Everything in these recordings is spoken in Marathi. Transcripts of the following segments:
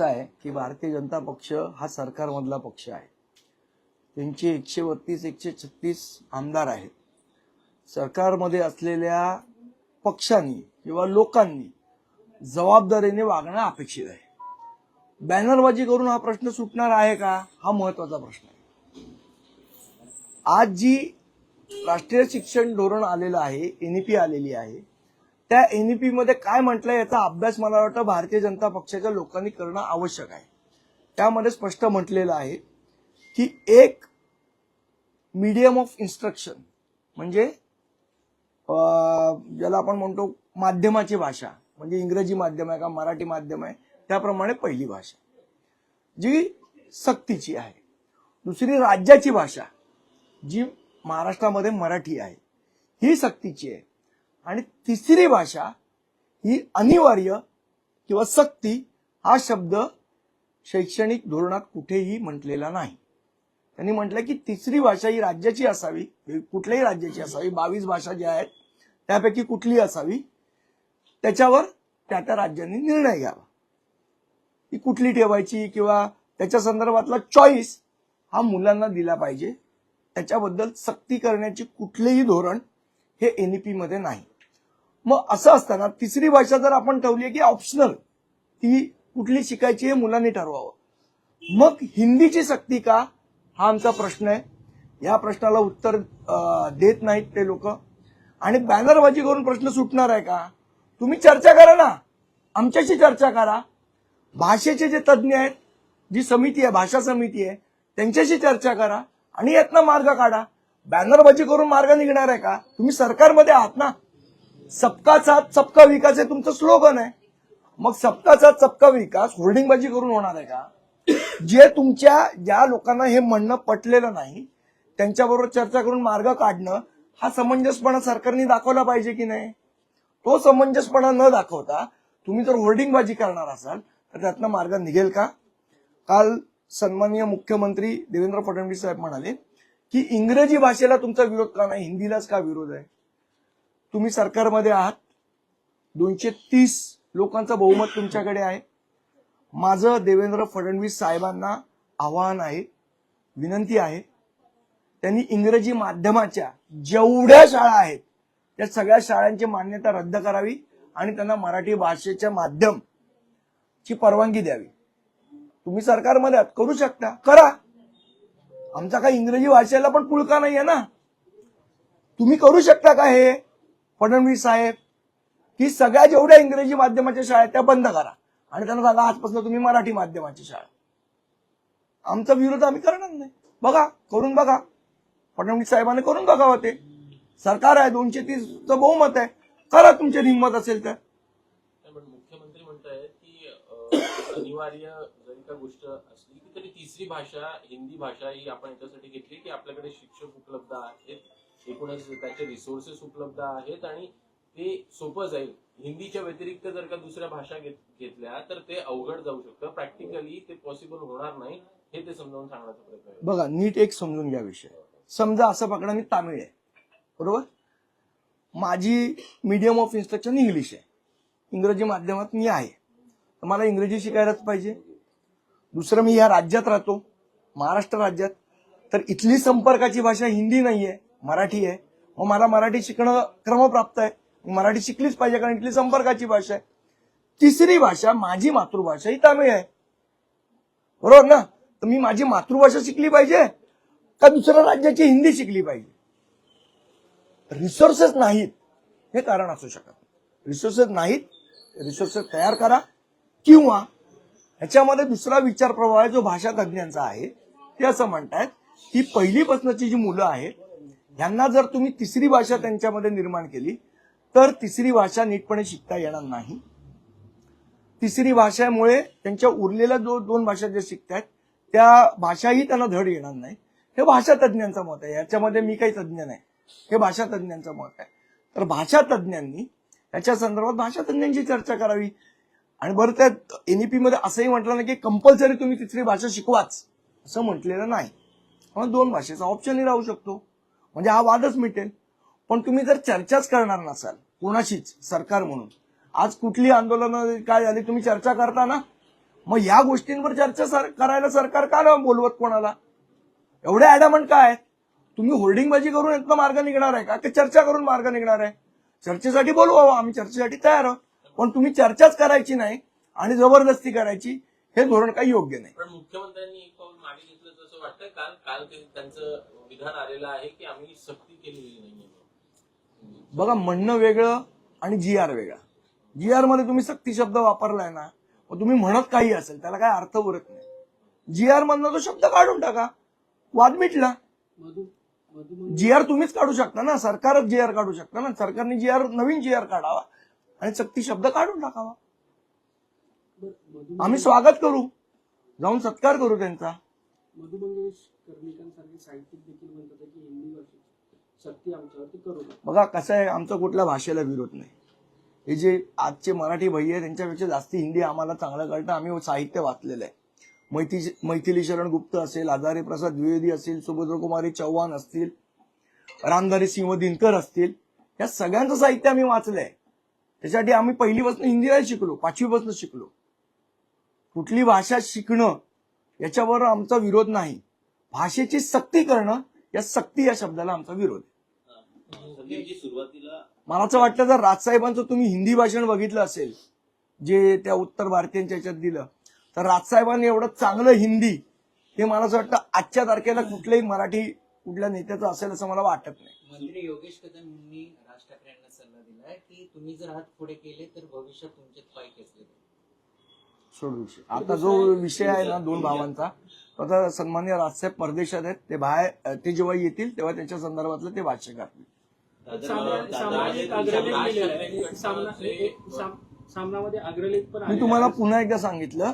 असं आहे की भारतीय जनता पक्ष हा सरकारमधला पक्ष आहे. त्यांचे एकशे बत्तीस एकशे छत्तीस आमदार आहेत. सरकारमध्ये असलेल्या पक्षांनी किंवा लोकांनी जबाबदारीने वागणं अपेक्षित आहे. बॅनरबाजी करून हा प्रश्न सुटणार आहे का? हा महत्त्वाचा प्रश्न आहे. आज जी राष्ट्रीय शिक्षण धोरण आलेलं आहे एनईपी आलेली आहे त्या एनईपी मध्ये काय म्हटलंय याचा अभ्यास मला वाटतं भारतीय जनता पक्षाच्या लोकांनी करणं आवश्यक आहे. त्यामध्ये स्पष्ट म्हटलेलं आहे की एक मीडियम ऑफ इन्स्ट्रक्शन म्हणजे ज्याला आपण म्हणतो माध्यमाची भाषा म्हणजे इंग्रजी माध्यम आहे का मराठी माध्यम आहे त्याप्रमाणे पहिली भाषा जी सक्तीची आहे. दुसरी राज्याची भाषा जी महाराष्ट्रामध्ये मराठी आहे ही सक्तीची आहे. आणि तिसरी भाषा ही अनिवार्य किंवा सक्ती हा शब्द शैक्षणिक धोरणात कुठेही म्हटलेला नाही. त्यांनी म्हटलं की तिसरी भाषा ही राज्याची असावी कुठल्याही राज्याची असावी बावीस भाषा ज्या आहेत त्यापैकी कुठली असावी त्याच्यावर त्या त्या राज्यांनी निर्णय घ्यावा. ती कुठली ठेवायची किंवा त्याच्या संदर्भातला चॉईस हा मुलांना दिला पाहिजे त्याच्याबद्दल सक्ती करण्याची कुठलेही धोरण हे एनईपी मध्ये नाही. मग असं असताना तिसरी भाषा जर आपण ठेवली आहे की ऑप्शनल ती कुठली शिकायची हे मुलांनी ठरवावं. मग हिंदीची सक्ती का? हा आमचा प्रश्न आहे. या प्रश्नाला उत्तर देत नाहीत ते लोक. आणि बॅनरबाजी करून प्रश्न सुटणार आहे का? तुम्ही चर्चा करा ना. आमच्याशी चर्चा करा. भाषेचे जे तज्ज्ञ आहेत जी समिती आहे भाषा समिती आहे त्यांच्याशी चर्चा करा आणि यातनं मार्ग काढा. बॅनरबाजी करून मार्ग निघणार आहे का? तुम्ही सरकारमध्ये आहात ना. सबका साथ सबका विकास हे तुमचं स्लोगन आहे. मग सबका साथ सबका विकास होर्डिंगबाजी करून होणार आहे का? जे तुमच्या ज्या लोकांना हे म्हणणं पटलेलं नाही त्यांच्याबरोबर चर्चा करून मार्ग काढणं हा समंजसपणा सरकारने दाखवला पाहिजे की नाही? तो समंजसपणा न दाखवता तुम्ही जर होर्डिंगबाजी करणार असाल तर त्यातनं मार्ग निघेल का? काल सन्माननीय मुख्यमंत्री देवेंद्र फडणवीस साहेब म्हणाले की इंग्रजी भाषेला तुमचा विरोध का नाही? हिंदीलाच का विरोध आहे? तुम्ही सरकारमध्ये आहात. दोनशे तीस लोकांचं बहुमत तुमच्याकडे आहे. माझं देवेंद्र फडणवीस साहेबांना आव्हान आहे विनंती आहे. त्यांनी इंग्रजी माध्यमाच्या जेवढ्या शाळा आहेत त्या सगळ्या शाळांची मान्यता रद्द करावी आणि त्यांना मराठी भाषेच्या माध्यम ची परवानगी द्यावी. तुम्ही सरकारमध्ये आहात करू शकता करा. आमचा काही इंग्रजी भाषेला पण पुळका नाहीये ना. तुम्ही करू शकता का हे? फडणवीस साहेब की सगळ्या जेवढ्या इंग्रजी माध्यमाच्या शाळा आहेत त्या बंद करा. आणि त्यांना सांगा आजपासून तुम्ही मराठी माध्यमाची शाळा. आमचा विरोध आम्ही करणार नाही. बघा करून बघा. फडणवीस साहेबांनी करून बघावं ते सरकार आहे दोनशे तीसचं बहुमत आहे. करा तुमचे हिंमत असेल तर. मुख्यमंत्री म्हणतायत की अनिवार्य जरी का गोष्ट असली की तरी तिसरी भाषा हिंदी भाषा ही आपण याच्यासाठी घेतली की आपल्याकडे शिक्षक उपलब्ध आहेत. एकूणच त्याचे रिसोर्सेस उपलब्ध आहेत आणि ते सोपं जाईल. हिंदीच्या व्यतिरिक्त जर का दुसऱ्या भाषा घेत- घेतल्या तर ते अवघड जाऊ शकतं. प्रॅक्टिकली ते पॉसिबल होणार नाही हे ते समजावून सांगण्याचा प्रयत्न बघा नीट एक समजून घ्या विषय. समजा असं पकडा मी तामिळ आहे. बरोबर? माझी मीडियम ऑफ इन्स्ट्रक्शन इंग्लिश आहे. इंग्रजी माध्यमात मी आहे. तर मला इंग्रजी शिकायलाच पाहिजे. दुसरं मी या राज्यात राहतो. महाराष्ट्र राज्यात. तर इथली संपर्काची भाषा हिंदी नाही आहे मराठी आहे. मग मला मराठी शिकणं क्रमप्राप्त आहे. मी मराठी शिकलीच पाहिजे कारण इथली संपर्काची भाषा आहे. तिसरी भाषा माझी मातृभाषा ही तामिळ आहे. बरोबर ना? तर मी माझी मातृभाषा शिकली पाहिजे का दुसऱ्या राज्याची हिंदी शिकली पाहिजे? रिसोर्सेस नाहीत हे कारण असू शकत रिसोर्सेस नाहीत रिसोर्सेस तयार करा किंवा ह्याच्यामध्ये दुसरा विचार प्रवाह आहे जो भाषा तज्ज्ञांचा आहे ते असं म्हणतायत की पहिलीपासूनची जी मुलं आहेत यांना जर तुम्ही तिसरी भाषा त्यांच्यामध्ये निर्माण केली तर तिसरी भाषा नीटपणे शिकता येणार नाही. तिसरी भाषेमुळे त्यांच्या उरलेल्या जो दोन भाषा जे शिकतायत त्या भाषाही त्यांना धड येणार नाही. हे भाषा तज्ज्ञांचं मत आहे. याच्यामध्ये मी काही तज्ज्ञ नाही. हे भाषा तज्ज्ञांचं मत आहे. तर भाषा तज्ज्ञांनी याच्या संदर्भात भाषा तज्ज्ञांची चर्चा करावी. आणि बरं त्यात एनईपी मध्ये असंही म्हटलं ना की कंपल्सरी तुम्ही तिसरी भाषा शिकवाच. असं म्हटलेलं नाही. मग दोन भाषेचा ऑप्शनही राहू शकतो. म्हणजे हा वादच मिटेल. पण तुम्ही जर चर्चाच करणार नसाल कोणाशीच सरकार म्हणून आज कुठली आंदोलन काय झाली तुम्ही चर्चा करता ना? मग या गोष्टींवर चर्चा सर करायला सरकार का नाही बोलवत कोणाला? एवढे ऍडॅमंट काय तुम्ही होर्डिंगबाजी करून इतका मार्ग निघणार आहे का? ते चर्चा करून मार्ग निघणार आहे? चर्चेसाठी बोलवावं आम्ही चर्चेसाठी तयार आहोत. पण तुम्ही चर्चाच करायची नाही आणि जबरदस्ती करायची. हे धोरण काही योग्य नाही. पण मुख्यमंत्र्यांनी एक पाऊल मागे घेतलं असं वाटतं? काल काल ते त्यांचं विधान आलेलं आहे की आम्ही सक्ती केलेली नाहीये. बघा म्हणणं वेगळं आणि जी आर वेगळा. जी आरमध्ये तुम्ही सक्ती शब्द वापरलाय ना मग तुम्ही म्हणत काही असेल त्याला काय अर्थ उरत नाही. जी आर मधनं तो शब्द काढून टाका. वाद मिटला. जी आर तुम्हीच काढू शकता ना सरकारच जी आर काढू शकता ना सरकारने जी आर नवीन जी आर काढावा आणि सक्ती शब्द काढून टाकावा. आम्ही स्वागत करू. जाऊन सत्कार करू त्यांचा. बघा कसं आहे आमचा कुठल्या भाषेला विरोध नाही. हे जे आजचे मराठी भैया आहे त्यांच्यापेक्षा जास्ती हिंदी आम्हाला चांगलं कळतं. आम्ही साहित्य वाचलेलं आहे. मैथी मैथिली शरण गुप्त असेल आधारे प्रसाद द्विवेदी असतील सुभद्रकुमारी चव्हाण असतील रामधारी सिंह दिनकर असतील या सगळ्यांचं साहित्य आम्ही वाचलंय. त्याच्यासाठी आम्ही पहिलीपासून हिंदी नाही शिकलो पाचवीपासून शिकलो. कुठली भाषा शिकणं याच्यावर आमचा विरोध नाही. भाषेची सक्ती करणं या सक्ती या शब्दाला आमचा विरोध आहे. मला असं वाटतं जर राजसाहेबांचं तुम्ही हिंदी भाषण बघितलं असेल जे त्या उत्तर भारतीयांच्या याच्यात दिलं तर राजसाहेबांनी एवढं चांगलं हिंदी हे मला असं वाटतं आजच्या तारखेला कुठल्याही मराठी कुठल्या नेत्याचं असेल असं मला वाटत नाही. मंत्री योगेश कदम यांनी राज ठाकरे यांना सल्ला दिलाय की तुम्ही जर हात पुढे केले तर भविष्यात तुमचे पाय खेचले. सोडू विषय आता जो विषय आहे ना दोन भावांचा तो आता सन्मान्य राजसाहेब परदेशात आहेत ते बाहेर ते जेव्हा येतील तेव्हा त्याच्या संदर्भातलं ते भाष्य करतील. मी तुम्हाला. पुन्हा एकदा सांगितलं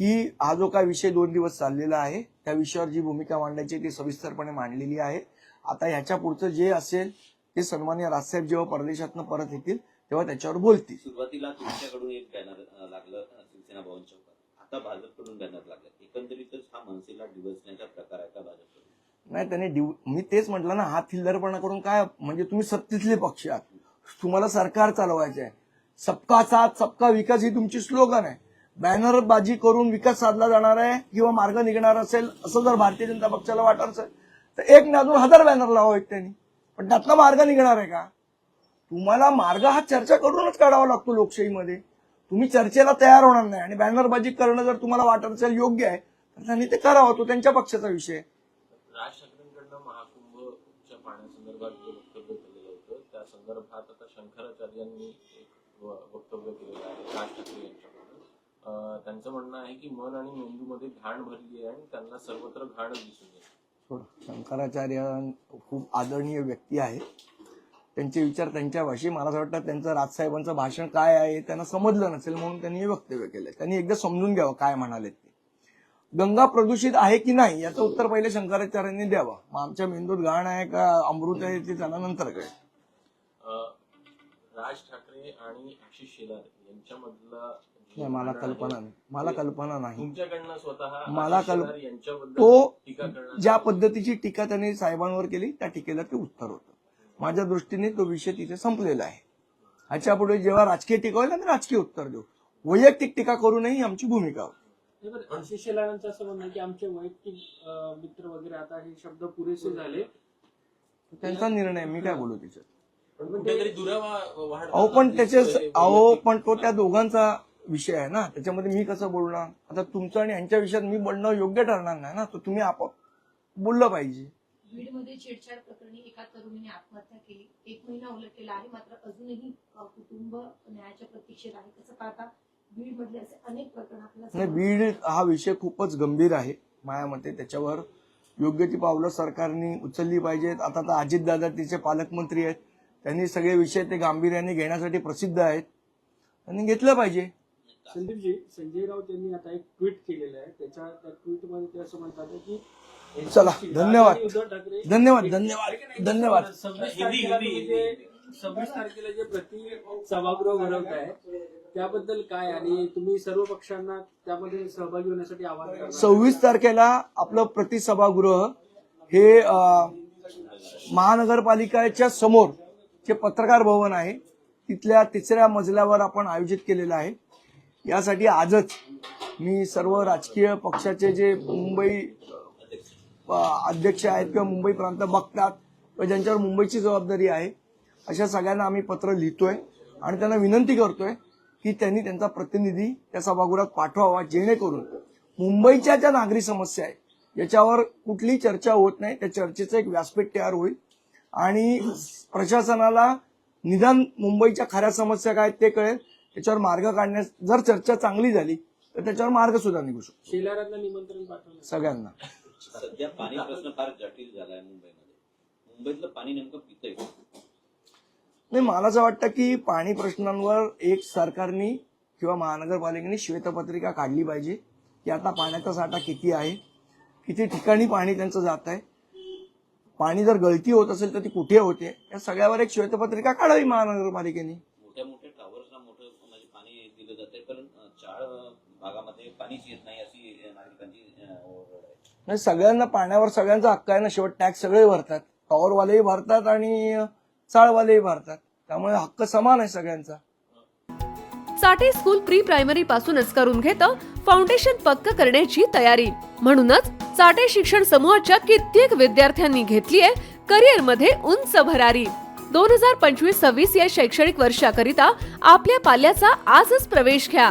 की हा जो काय विषय दोन दिवस चाललेला आहे त्या विषयावर जी भूमिका मांडायची ती सविस्तरपणे मांडलेली आहे. आता ह्याच्या पुढचं जे असेल ते सन्मान्य राजसाहेब जेव्हा परदेशातनं परत येतील तेव्हा त्याच्यावर बोलतील. सुरुवातीला तुमच्याकडून एक बॅनर लागलं. शिवसेना भवन चौकात आता भाजपकडून बॅनर लागला एकंदरीतच हा मनसेला डिवचण्याचा प्रकार आहे का भाजपकडून. नाही त्याने डिव मी तेच म्हटलं ना हा थिल्लरपणा करून काय म्हणजे तुम्ही सत्तेतले पक्ष आहात. तुम्हाला सरकार चालवायचं आहे सबका साथ सबका विकास ही तुमची स्लोगन आहे. बॅनरबाजी करून विकास साधला जाणार आहे किंवा मार्ग निघणार असेल असं जर भारतीय जनता पक्षाला वाटत असेल तर एक ना अजून हजार बॅनर लावावेत त्यांनी. पण त्यातला मार्ग निघणार आहे का? तुम्हाला मार्ग हा चर्चा करूनच काढावा लागतो लोकशाहीमध्ये. तुम्ही चर्चेला तयार होणार नाही आणि बॅनरबाजी करणं जर तुम्हाला वाटत असेल योग्य आहे तर त्यांनी ते करावं. तो त्यांच्या पक्षाचा विषय. राज ठाकरेंकडनं महाकुंभच्या पाण्यासंदर्भात जे वक्तव्य केलेलं होतं त्या संदर्भात आता शंकराचार्यांनी एक वक्तव्य केलेलं आहे राज ठाकरे यांच्याकडून. त्यांचं म्हणणं आहे की मन आणि मेंदूमध्ये घाण भरली आहे आणि त्यांना सर्वत्र घाणच दिसून येते. शंकराचार्य खूप आदरणीय व्यक्ती आहे. त्यांचे विचार त्यांच्या भाषी मला असं वाटतं त्यांचं राजसाहेबांचं भाषण काय आहे त्यांना समजलं नसेल म्हणून त्यांनी हे वक्तव्य केलं. त्यांनी एकदा समजून घ्यावं काय म्हणाले ते. गंगा प्रदूषित आहे की नाही याचं उत्तर पहिले शंकराचार्यांनी द्यावं. मग आमच्या मेंदूत घाण आहे का अमृत आहे ते त्यांना नंतर कळेल राज ठाकरे आणि आशिष शेलार यांच्यामधला नाही, मला कल्पना नाही. मला कल्पना नाही. तुमच्याकडनं स्वतः मला आशिष कल्प- शेलार यांच्याबद्दल तो ज्या. पद्धतीची टीका त्यांनी साहेबांवर केली त्या टीकेला ते उत्तर होतं. माझ्या दृष्टीने तो विषय तिथे संपलेला आहे. ह्याच्या पुढे जेव्हा राजकीय टीका होईल राजकीय उत्तर देऊ. वैयक्तिक टीका करू नये ही आमची भूमिका होती. शेलारांचं असं म्हणणं आहे की आमचे वैयक्तिक मित्र वगैरे आता हे शब्द पुरेसे झाले. त्यांचा निर्णय मी काय बोलू त्याच्यात? अहो पण त्याचे अहो पण तो त्या दोघांचा विषय आहे ना. त्याच्यामध्ये मी कसं बोलणार? आता तुमचं आणि यांच्या विषयात मी बोलणं योग्य ठरणार नाही ना. तर तुम्ही आप बोललं पाहिजे. बीडमध्ये छेडछाड प्रकरणी एका तरुणीने आत्महत्या केली. एक महिना उलटलेला आहे मात्र अजूनही कुटुंब न्यायाच्या प्रतीक्षेत आहे. कसं पाहता बीडमधले असे अनेक प्रकरण आपल्याला बीड हा विषय खूपच गंभीर आहे. माझ्या मते त्याच्यावर योग्य ती पावलं सरकारने उचलली पाहिजेत. आता तर अजितदादा तिचे पालकमंत्री आहेत. त्यांनी सगळे विषय ते गांभीर्याने घेण्यासाठी प्रसिद्ध आहेत. त्यांनी घेतलं पाहिजे. संदीपजी संजय राऊत यांनी आता एक ट्विट केलेलं आहे त्याच्या त्या ट्विटमध्ये ते असं म्हणतात की चला, धन्यवाद. धन्यवाद, धन्यवाद, धन्यवाद. सव्वीस हिंदी, तारखेला हिंदी, तुम्ही जे हिंदी. सव्वीस तारखेला जे प्रति सभागृह भरवताय त्याबद्दल काय आणि तुम्ही सर्व पक्षांना त्यामध्ये सहभागी होण्यासाठी आवाहन करणार सव्वीस तारखेला आपलं प्रतिसभागृह हे अं, महानगरपालिकेच्या समोर जे पत्रकार भवन आहे तिथल्या तिसऱ्या मजल्यावर आपण आयोजित केलेलं आहे यासाठी आजच मी सर्व राजकीय पक्षाचे जे मुंबई अध्यक्ष आहेत किंवा मुंबई प्रांत बघतात किंवा ज्यांच्यावर मुंबईची जबाबदारी आहे अशा सगळ्यांना आम्ही पत्र लिहितोय आणि त्यांना विनंती करतोय की त्यांनी त्यांचा प्रतिनिधी त्या सभागृहात पाठवावा जेणेकरून मुंबईच्या ज्या नागरी समस्या आहेत याच्यावर कुठलीही चर्चा होत नाही. त्या चर्चेचं एक व्यासपीठ तयार होईल आणि प्रशासनाला निदान मुंबईच्या खऱ्या समस्या काय आहेत ते कळेल. त्याच्यावर मार्ग काढण्यास जर चर्चा चांगली झाली तर त्याच्यावर मार्ग सुद्धा निघू शकतो. शेलारांना निमंत्रण पाठवलं. सगळ्यांना. सध्या पाणी प्रश्न फार जटिल झालाय मुंबईमध्ये. मुंबईतलं पाणी नेमकं पितंय? नाही मला असं वाटतं की पाणी प्रश्नांवर एक सरकारने किंवा महानगरपालिकेने श्वेतपत्रिका काढली पाहिजे की आता पाण्याचा साठा किती आहे किती ठिकाणी पाणी त्यांचं जात आहे पाणी जर गळती होत असेल तर ती कुठे होते? या सगळ्यावर एक श्वेतपत्रिका काढावी महानगरपालिकेने. मोठ्या मोठ्या टॉवर्सला मोठं म्हणजे पाणी दिलं जातंय पण अं, भागामध्ये पाणीच येत नाही अशी नागरिकांची म्हणजे सगळ्यांना पाण्यावर सगळ्यांचा हक्क आहे ना शेवट टॅक्स सगळे भरतात. टॉवरवालेही भरतात आणि चाळवालेही भरतात. त्यामुळे हक्क समान आहे सगळ्यांचा. साठे स्कूल प्री प्रायमरी पासूनच करून घेतं फाउंडेशन पक्क करण्याची तयारी. म्हणूनच साठे शिक्षण समूहाच्या कित्येक विद्यार्थ्यांनी घेतलीये करिअरमध्ये उंच भरारी. दोन हजार पंचवीस सव्वीस या शैक्षणिक वर्षाकरिता आपल्या पाल्याचा आजच प्रवेश घ्या.